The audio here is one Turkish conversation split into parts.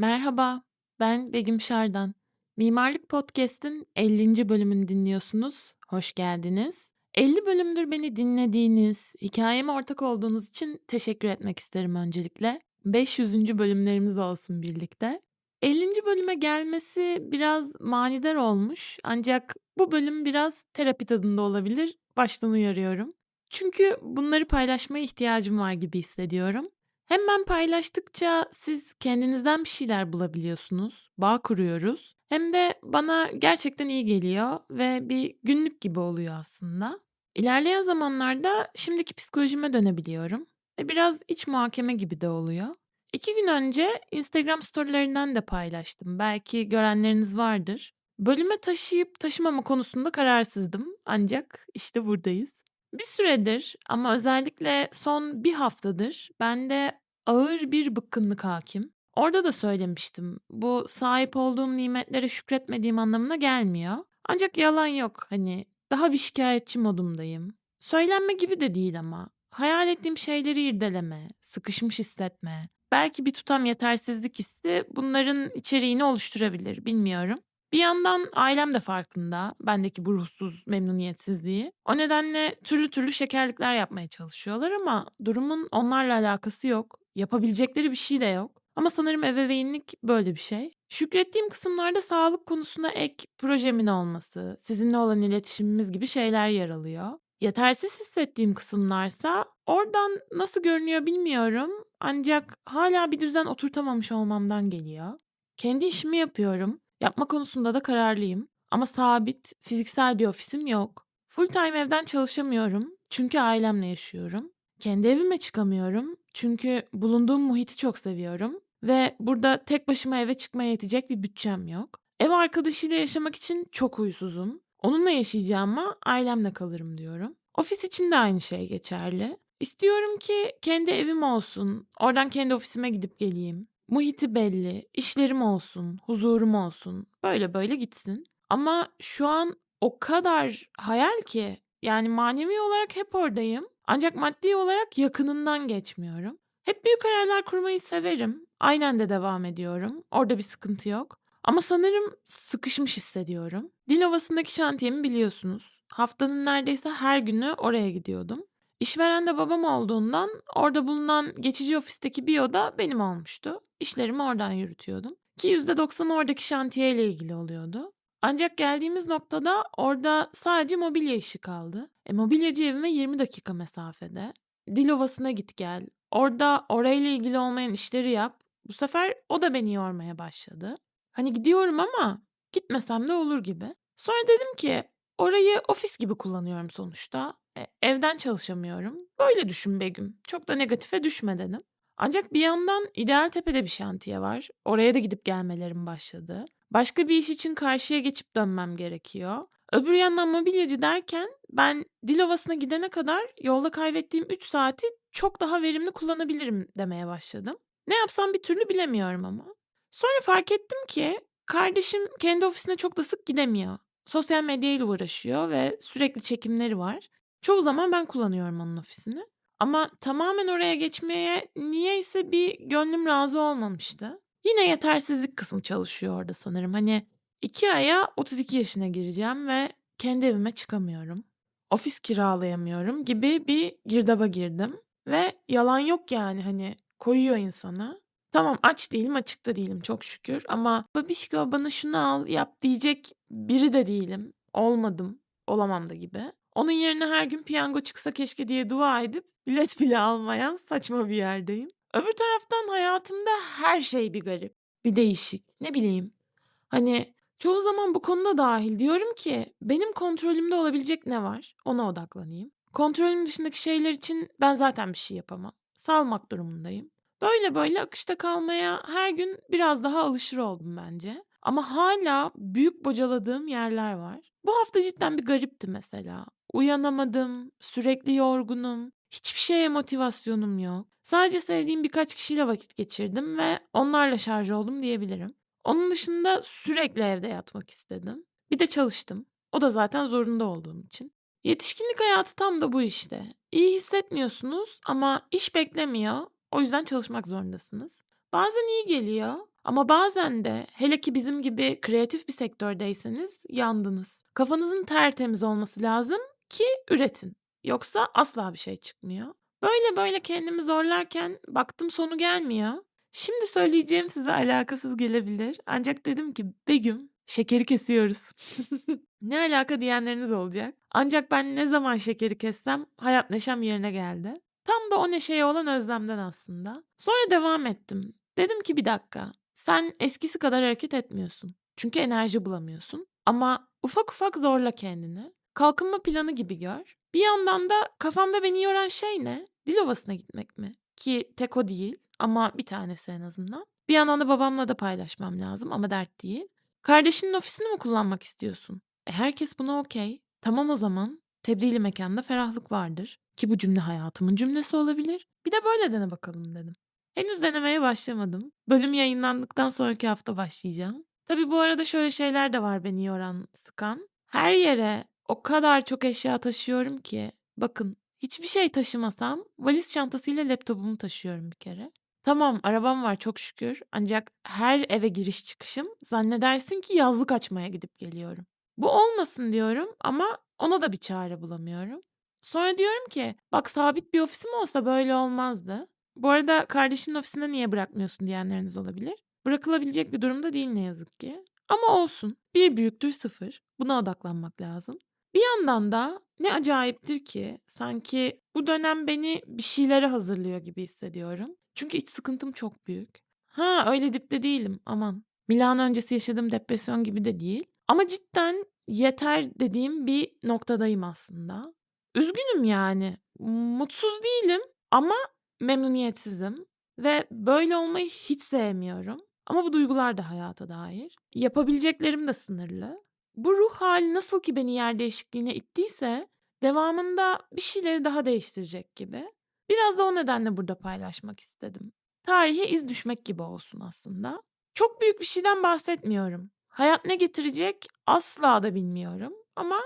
Merhaba, ben Begüm Şardan. Mimarlık Podcast'in 50. bölümünü dinliyorsunuz. Hoş geldiniz. 50 bölümdür beni dinlediğiniz, hikayeme ortak olduğunuz için teşekkür etmek isterim öncelikle. 500. bölümlerimiz olsun birlikte. 50. bölüme gelmesi biraz manidar olmuş ancak bu bölüm biraz terapi tadında olabilir. Baştan uyarıyorum. Çünkü bunları paylaşmaya ihtiyacım var gibi hissediyorum. Hem ben paylaştıkça siz kendinizden bir şeyler bulabiliyorsunuz, bağ kuruyoruz. Hem de bana gerçekten iyi geliyor ve bir günlük gibi oluyor aslında. İlerleyen zamanlarda şimdiki psikolojime dönebiliyorum ve biraz iç muhakeme gibi de oluyor. İki gün önce Instagram storylerinden de paylaştım. Belki görenleriniz vardır. Bölüme taşıyıp taşımama konusunda kararsızdım. Ancak işte buradayız. Bir süredir ama özellikle son bir haftadır bende ağır bir bıkkınlık hakim. Orada da söylemiştim. Bu sahip olduğum nimetlere şükretmediğim anlamına gelmiyor. Ancak yalan yok. Hani daha bir şikayetçi modumdayım. Söylenme gibi de değil ama. Hayal ettiğim şeyleri irdeleme, sıkışmış hissetme. Belki bir tutam yetersizlik hissi bunların içeriğini oluşturabilir, bilmiyorum. Bir yandan ailem de farkında bendeki bu ruhsuz memnuniyetsizliği. O nedenle türlü türlü şekerlikler yapmaya çalışıyorlar ama durumun onlarla alakası yok. Yapabilecekleri bir şey de yok. Ama sanırım ebeveynlik böyle bir şey. Şükrettiğim kısımlarda sağlık konusuna ek projemin olması, sizinle olan iletişimimiz gibi şeyler yer alıyor. Yetersiz hissettiğim kısımlarsa oradan nasıl görünüyor bilmiyorum ancak hala bir düzen oturtamamış olmamdan geliyor. Kendi işimi yapıyorum. Yapma konusunda da kararlıyım. Ama sabit, fiziksel bir ofisim yok. Full time evden çalışamıyorum. Çünkü ailemle yaşıyorum. Kendi evime çıkamıyorum. Çünkü bulunduğum muhiti çok seviyorum. Ve burada tek başıma eve çıkmaya yetecek bir bütçem yok. Ev arkadaşıyla yaşamak için çok huysuzum. Onunla yaşayacağıma ailemle kalırım diyorum. Ofis için de aynı şey geçerli. İstiyorum ki kendi evim olsun. Oradan kendi ofisime gidip geleyim. Muhiti belli, işlerim olsun, huzurum olsun. Böyle böyle gitsin. Ama şu an o kadar hayal ki yani manevi olarak hep oradayım. Ancak maddi olarak yakınından geçmiyorum. Hep büyük hayaller kurmayı severim. Aynen de devam ediyorum. Orada bir sıkıntı yok. Ama sanırım sıkışmış hissediyorum. Dilovası'ndaki şantiyemi biliyorsunuz. Haftanın neredeyse her günü oraya gidiyordum. İşveren de babam olduğundan orada bulunan geçici ofisteki bir oda benim olmuştu. İşlerimi oradan yürütüyordum. Ki %90'ı oradaki şantiye ile ilgili oluyordu. Ancak geldiğimiz noktada orada sadece mobilya işi kaldı. E, mobilyacı evime 20 dakika mesafede. Dilovası'na git gel. Orada orayla ilgili olmayan işleri yap. Bu sefer o da beni yormaya başladı. Hani gidiyorum ama gitmesem de olur gibi. Sonra dedim ki orayı ofis gibi kullanıyorum sonuçta. E, evden çalışamıyorum. Böyle düşün Begüm. Çok da negatife düşme dedim. Ancak bir yandan İdealtepe'de bir şantiye var. Oraya da gidip gelmelerim başladı. Başka bir iş için karşıya geçip dönmem gerekiyor. Öbür yandan mobilyacı derken ben Dilovası'na gidene kadar yolda kaybettiğim 3 saati çok daha verimli kullanabilirim demeye başladım. Ne yapsam bir türlü bilemiyorum ama. Sonra fark ettim ki kardeşim kendi ofisine çok da sık gidemiyor. Sosyal medyayla uğraşıyor ve sürekli çekimleri var. Çoğu zaman ben kullanıyorum onun ofisini. Ama tamamen oraya geçmeye niyeyse bir gönlüm razı olmamıştı. Yine yetersizlik kısmı çalışıyor orada sanırım. Hani iki aya 32 yaşına gireceğim ve kendi evime çıkamıyorum. Ofis kiralayamıyorum gibi bir girdaba girdim. Ve yalan yok yani hani koyuyor insana. Tamam aç değilim açık da değilim çok şükür ama babişko bana şunu al yap diyecek biri de değilim. Olmadım olamam da gibi. Onun yerine her gün piyango çıksa keşke diye dua edip bilet bile almayan saçma bir yerdeyim. Öbür taraftan hayatımda her şey bir garip, bir değişik. Ne bileyim. Hani çoğu zaman bu konuda dahil diyorum ki benim kontrolümde olabilecek ne var? Ona odaklanayım. Kontrolüm dışındaki şeyler için ben zaten bir şey yapamam. Salmak durumundayım. Böyle böyle akışta kalmaya her gün biraz daha alışır oldum bence. Ama hala büyük bocaladığım yerler var. Bu hafta cidden bir garipti mesela. Uyanamadım, sürekli yorgunum, hiçbir şeye motivasyonum yok. Sadece sevdiğim birkaç kişiyle vakit geçirdim ve onlarla şarj oldum diyebilirim. Onun dışında sürekli evde yatmak istedim. Bir de çalıştım. O da zaten zorunda olduğum için. Yetişkinlik hayatı tam da bu işte. İyi hissetmiyorsunuz ama iş beklemiyor. O yüzden çalışmak zorundasınız. Bazen iyi geliyor Ama bazen de hele ki bizim gibi kreatif bir sektördeyseniz yandınız. Kafanızın tertemiz olması lazım ki üretin. Yoksa asla bir şey çıkmıyor. Böyle böyle kendimi zorlarken baktım sonu gelmiyor. Şimdi söyleyeceğim size alakasız gelebilir. Ancak dedim ki Begüm şekeri kesiyoruz. ne alaka diyenleriniz olacak. Ancak ben ne zaman şekeri kessem hayat neşem yerine geldi. Tam da o neşeye olan özlemden aslında. Sonra devam ettim. Dedim ki bir dakika. Sen eskisi kadar hareket etmiyorsun. Çünkü enerji bulamıyorsun. Ama ufak ufak zorla kendini. Kalkınma planı gibi gör. Bir yandan da kafamda beni yoran şey ne? Dilovası'na gitmek mi? Ki tek o değil ama bir tanesi en azından. Bir yandan da babamla da paylaşmam lazım ama dert değil. Kardeşinin ofisini mi kullanmak istiyorsun? E herkes buna okey. Tamam o zaman. Tebdili mekanda ferahlık vardır. Ki bu cümle hayatımın cümlesi olabilir. Bir de böyle dene bakalım dedim. Henüz denemeye başlamadım. Bölüm yayınlandıktan sonraki hafta başlayacağım. Tabii bu arada şöyle şeyler de var beni yoran, sıkan. Her yere o kadar çok eşya taşıyorum ki. Bakın hiçbir şey taşımasam valiz çantasıyla laptopumu taşıyorum bir kere. Tamam arabam var çok şükür ancak her eve giriş çıkışım zannedersin ki yazlık açmaya gidip geliyorum. Bu olmasın diyorum ama ona da bir çare bulamıyorum. Sonra diyorum ki bak sabit bir ofisim olsa böyle olmazdı. Bu arada kardeşinin ofisine niye bırakmıyorsun diyenleriniz olabilir. Bırakılabilecek bir durumda değil ne yazık ki. Ama olsun. Bir büyüktür sıfır. Buna odaklanmak lazım. Bir yandan da ne acayiptir ki sanki bu dönem beni bir şeylere hazırlıyor gibi hissediyorum. Çünkü iç sıkıntım çok büyük. Ha öyle dipte değilim aman. Milano öncesi yaşadığım depresyon gibi de değil. Ama cidden yeter dediğim bir noktadayım aslında. Üzgünüm yani. Mutsuz değilim ama memnuniyetsizim ve böyle olmayı hiç sevmiyorum. Ama bu duygular da hayata dair. Yapabileceklerim de sınırlı. Bu ruh hali nasıl ki beni yer değişikliğine ittiyse devamında bir şeyleri daha değiştirecek gibi. Biraz da o nedenle burada paylaşmak istedim. Tarihe iz düşmek gibi olsun aslında. Çok büyük bir şeyden bahsetmiyorum. Hayat ne getirecek asla da bilmiyorum ama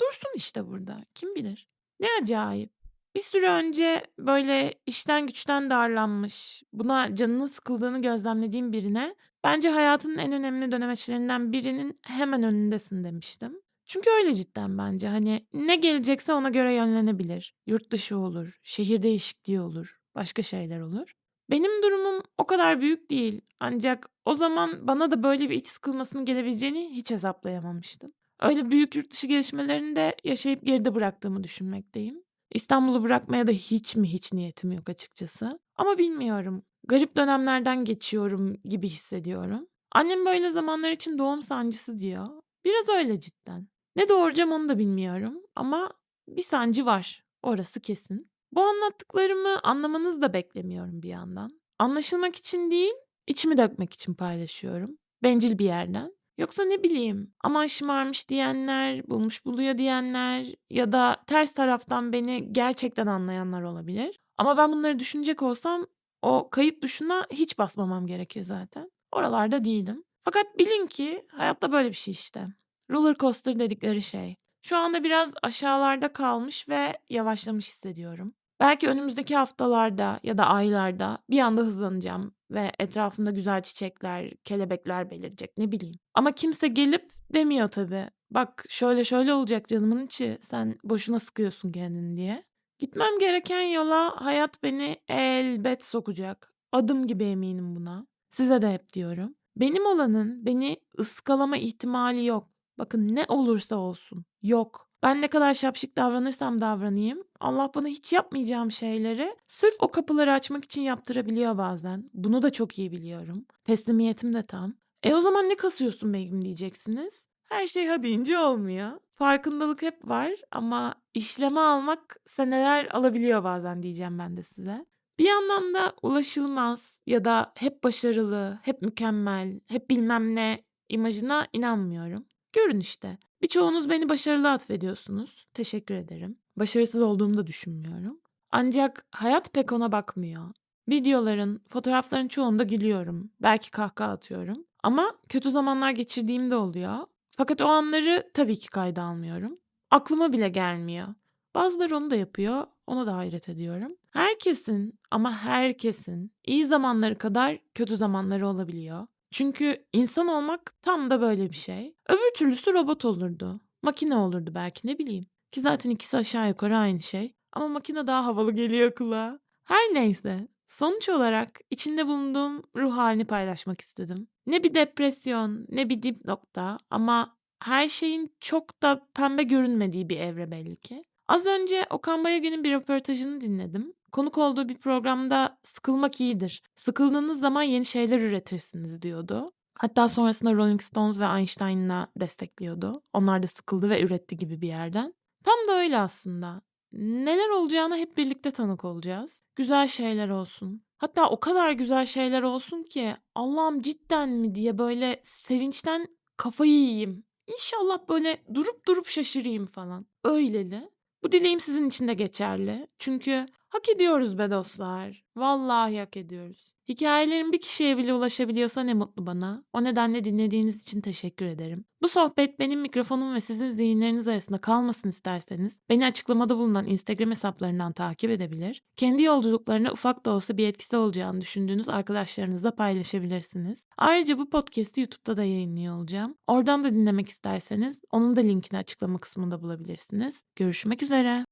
dursun işte burada. Kim bilir? Ne acayip. Bir süre önce böyle işten güçten darlanmış, buna canının sıkıldığını gözlemlediğim birine bence hayatının en önemli dönemeçlerinden birinin hemen önündesin demiştim. Çünkü öyle cidden bence hani ne gelecekse ona göre yönlenebilir. Yurt dışı olur, şehir değişikliği olur, başka şeyler olur. Benim durumum o kadar büyük değil ancak o zaman bana da böyle bir iç sıkılmasının gelebileceğini hiç hesaplayamamıştım. Öyle büyük yurt dışı gelişmelerini de yaşayıp geride bıraktığımı düşünmekteyim. İstanbul'u bırakmaya da hiç mi hiç niyetim yok açıkçası. Ama bilmiyorum. Garip dönemlerden geçiyorum gibi hissediyorum. Annem böyle zamanlar için doğum sancısı diyor. Biraz öyle cidden. Ne doğuracağım onu da bilmiyorum ama bir sancı var. Orası kesin. Bu anlattıklarımı anlamanızı da beklemiyorum bir yandan. Anlaşılmak için değil, içimi dökmek için paylaşıyorum. Bencil bir yerden. Yoksa ne bileyim aman şımarmış diyenler, bulmuş buluyor diyenler ya da ters taraftan beni gerçekten anlayanlar olabilir. Ama ben bunları düşünecek olsam o kayıt tuşuna hiç basmamam gerekir zaten. Oralarda değilim. Fakat bilin ki hayatta böyle bir şey işte. Roller coaster dedikleri şey. Şu anda biraz aşağılarda kalmış ve yavaşlamış hissediyorum. Belki önümüzdeki haftalarda ya da aylarda bir anda hızlanacağım ve etrafımda güzel çiçekler, kelebekler belirecek ne bileyim. Ama kimse gelip demiyor tabii. Bak şöyle şöyle olacak canımın içi sen boşuna sıkıyorsun kendini diye. Gitmem gereken yola hayat beni elbet sokacak. Adım gibi eminim buna. Size de hep diyorum. Benim olanın beni ıskalama ihtimali yok. Bakın ne olursa olsun. Yok. Ben ne kadar şapşik davranırsam davranayım, Allah bana hiç yapmayacağım şeyleri sırf o kapıları açmak için yaptırabiliyor bazen. Bunu da çok iyi biliyorum. Teslimiyetim de tam. E o zaman ne kasıyorsun Begüm diyeceksiniz. Her şey ha deyince olmuyor. Farkındalık hep var ama işleme almak seneler alabiliyor bazen diyeceğim ben de size. Bir yandan da ulaşılmaz ya da hep başarılı, hep mükemmel, hep bilmem ne imajına inanmıyorum. Görün işte. Birçoğunuz beni başarılı atfediyorsunuz. Teşekkür ederim. Başarısız olduğumu da düşünmüyorum. Ancak hayat pek ona bakmıyor. Videoların, fotoğrafların çoğunda gülüyorum. Belki kahkaha atıyorum. Ama kötü zamanlar geçirdiğim de oluyor. Fakat o anları tabii ki kayda almıyorum. Aklıma bile gelmiyor. Bazıları onu da yapıyor. Ona da hayret ediyorum. Herkesin ama herkesin iyi zamanları kadar kötü zamanları olabiliyor. Çünkü insan olmak tam da böyle bir şey. Öbür türlüsü robot olurdu. Makine olurdu belki ne bileyim. Ki zaten ikisi aşağı yukarı aynı şey. Ama makine daha havalı geliyor kulağa. Her neyse. Sonuç olarak içinde bulunduğum ruh halini paylaşmak istedim. Ne bir depresyon, ne bir dip nokta ama her şeyin çok da pembe görünmediği bir evre belli ki. Az önce Okan Bayagü'nün bir röportajını dinledim. Konuk olduğu bir programda sıkılmak iyidir. Sıkıldığınız zaman yeni şeyler üretirsiniz diyordu. Hatta sonrasında Rolling Stones ve Einstein'la destekliyordu. Onlar da sıkıldı ve üretti gibi bir yerden. Tam da öyle aslında. Neler olacağına hep birlikte tanık olacağız. Güzel şeyler olsun. Hatta o kadar güzel şeyler olsun ki Allah'ım cidden mi diye böyle sevinçten kafayı yiyeyim. İnşallah böyle durup durup şaşırayım falan. Öyleli. Bu dileğim sizin için de geçerli. Çünkü hak ediyoruz be dostlar. Vallahi hak ediyoruz. Hikayelerim bir kişiye bile ulaşabiliyorsa ne mutlu bana. O nedenle dinlediğiniz için teşekkür ederim. Bu sohbet benim mikrofonum ve sizin zihinleriniz arasında kalmasın isterseniz beni açıklamada bulunan Instagram hesaplarından takip edebilir. Kendi yolculuklarına ufak da olsa bir etkisi olacağını düşündüğünüz arkadaşlarınızla paylaşabilirsiniz. Ayrıca bu podcast'i YouTube'da da yayınlıyor olacağım. Oradan da dinlemek isterseniz onun da linkini açıklama kısmında bulabilirsiniz. Görüşmek üzere.